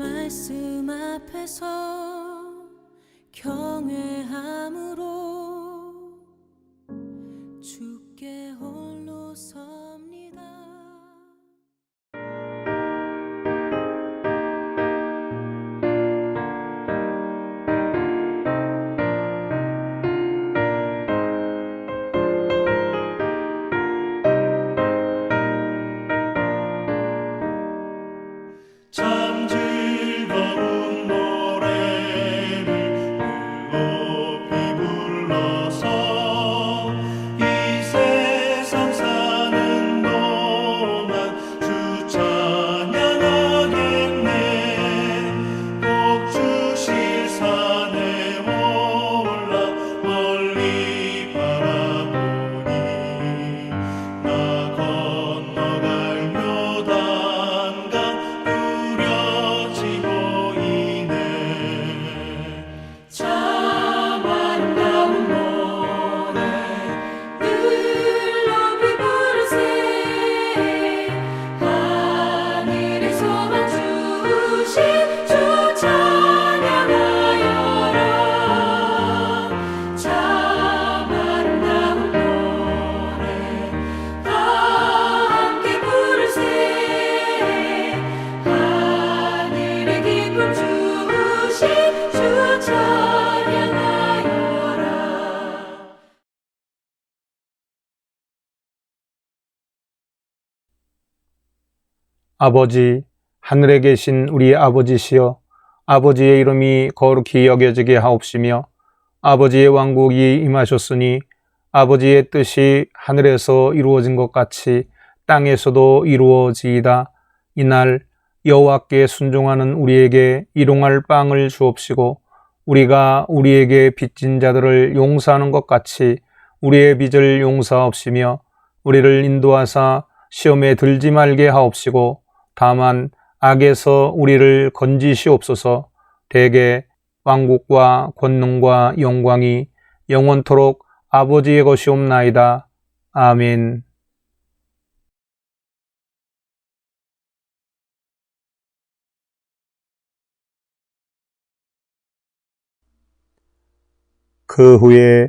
말씀 앞에서 경외함으로 아버지, 하늘에 계신 우리 아버지시여, 아버지의 이름이 거룩히 여겨지게 하옵시며, 아버지의 왕국이 임하셨으니, 아버지의 뜻이 하늘에서 이루어진 것 같이 땅에서도 이루어지이다. 이날 여호와께 순종하는 우리에게 일용할 빵을 주옵시고, 우리가 우리에게 빚진 자들을 용서하는 것 같이 우리의 빚을 용서하옵시며, 우리를 인도하사 시험에 들지 말게 하옵시고, 다만 악에서 우리를 건지시옵소서 대개 왕국과 권능과 영광이 영원토록 아버지의 것이옵나이다. 아멘. 그 후에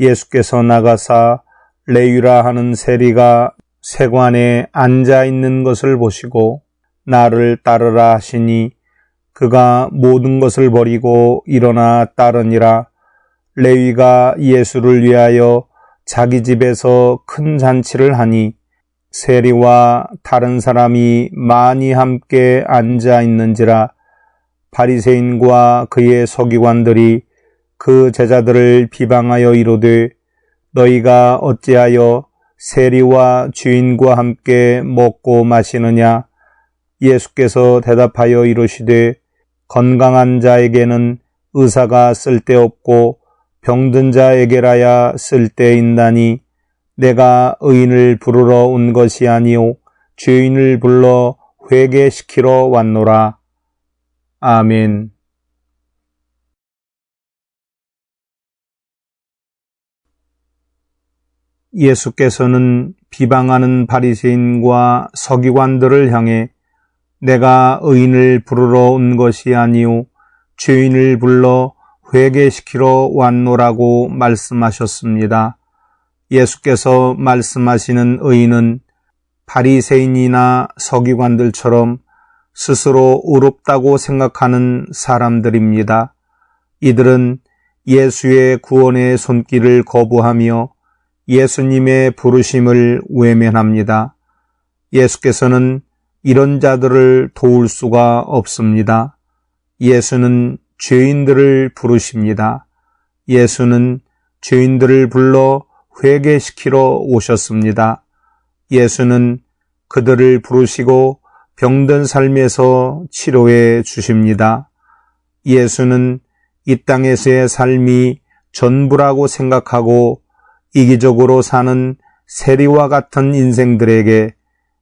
예수께서 나가사 레위라 하는 세리가 세관에 앉아 있는 것을 보시고 나를 따르라 하시니 그가 모든 것을 버리고 일어나 따르니라. 레위가 예수를 위하여 자기 집에서 큰 잔치를 하니 세리와 다른 사람이 많이 함께 앉아 있는지라. 바리새인과 그의 서기관들이 그 제자들을 비방하여 이르되 너희가 어찌하여 세리와 주인과 함께 먹고 마시느냐 예수께서 대답하여 이르시되 건강한 자에게는 의사가 쓸데없고 병든 자에게라야 쓸데있나니 내가 의인을 부르러 온 것이 아니요 죄인을 불러 회개시키러 왔노라. 아멘. 예수께서는 비방하는 바리새인과 서기관들을 향해 내가 의인을 부르러 온 것이 아니요 죄인을 불러 회개시키러 왔노라고 말씀하셨습니다. 예수께서 말씀하시는 의인은 바리새인이나 서기관들처럼 스스로 의롭다고 생각하는 사람들입니다. 이들은 예수의 구원의 손길을 거부하며 예수님의 부르심을 외면합니다. 예수께서는 이런 자들을 도울 수가 없습니다. 예수는 죄인들을 부르십니다. 예수는 죄인들을 불러 회개시키러 오셨습니다. 예수는 그들을 부르시고 병든 삶에서 치료해 주십니다. 예수는 이 땅에서의 삶이 전부라고 생각하고 이기적으로 사는 세리와 같은 인생들에게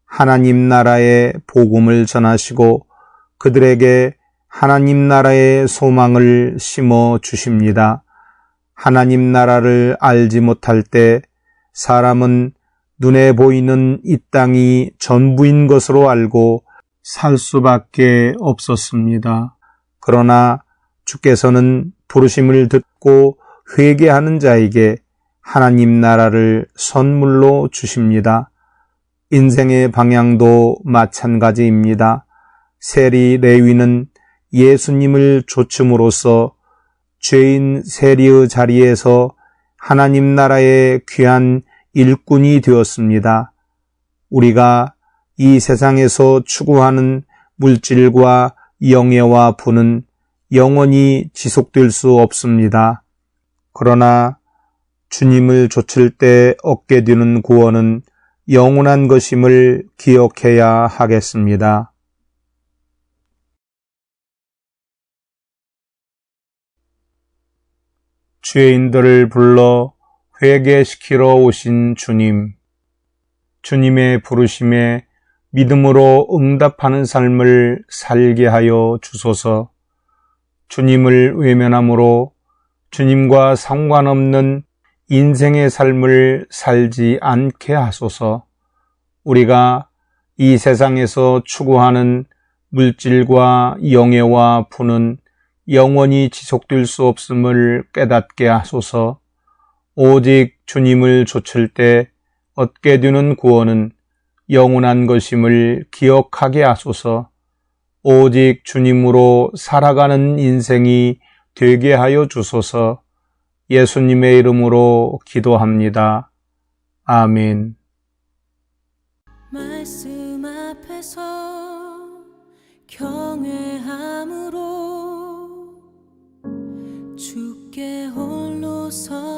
하나님 나라의 복음을 전하시고 그들에게 하나님 나라의 소망을 심어 주십니다. 하나님 나라를 알지 못할 때 사람은 눈에 보이는 이 땅이 전부인 것으로 알고 살 수밖에 없었습니다. 그러나 주께서는 부르심을 듣고 회개하는 자에게 하나님 나라를 선물로 주십니다. 인생의 방향도 마찬가지입니다. 세리 레위는 예수님을 좇음으로써 죄인 세리의 자리에서 하나님 나라의 귀한 일꾼이 되었습니다. 우리가 이 세상에서 추구하는 물질과 영예와 부는 영원히 지속될 수 없습니다. 그러나 주님을 좇을 때 얻게 되는 구원은 영원한 것임을 기억해야 하겠습니다. 죄인들을 불러 회개시키러 오신 주님. 주님의 부르심에 믿음으로 응답하는 삶을 살게 하여 주소서. 주님을 외면함으로 주님과 상관없는 인생의 삶을 살지 않게 하소서. 우리가 이 세상에서 추구하는 물질과 영예와 부는 영원히 지속될 수 없음을 깨닫게 하소서. 오직 주님을 좇을 때 얻게 되는 구원은 영원한 것임을 기억하게 하소서. 오직 주님으로 살아가는 인생이 되게 하여 주소서. 예수님의 이름으로 기도합니다. 아멘. 말씀 앞에서 경외함으로 주께 홀로 섬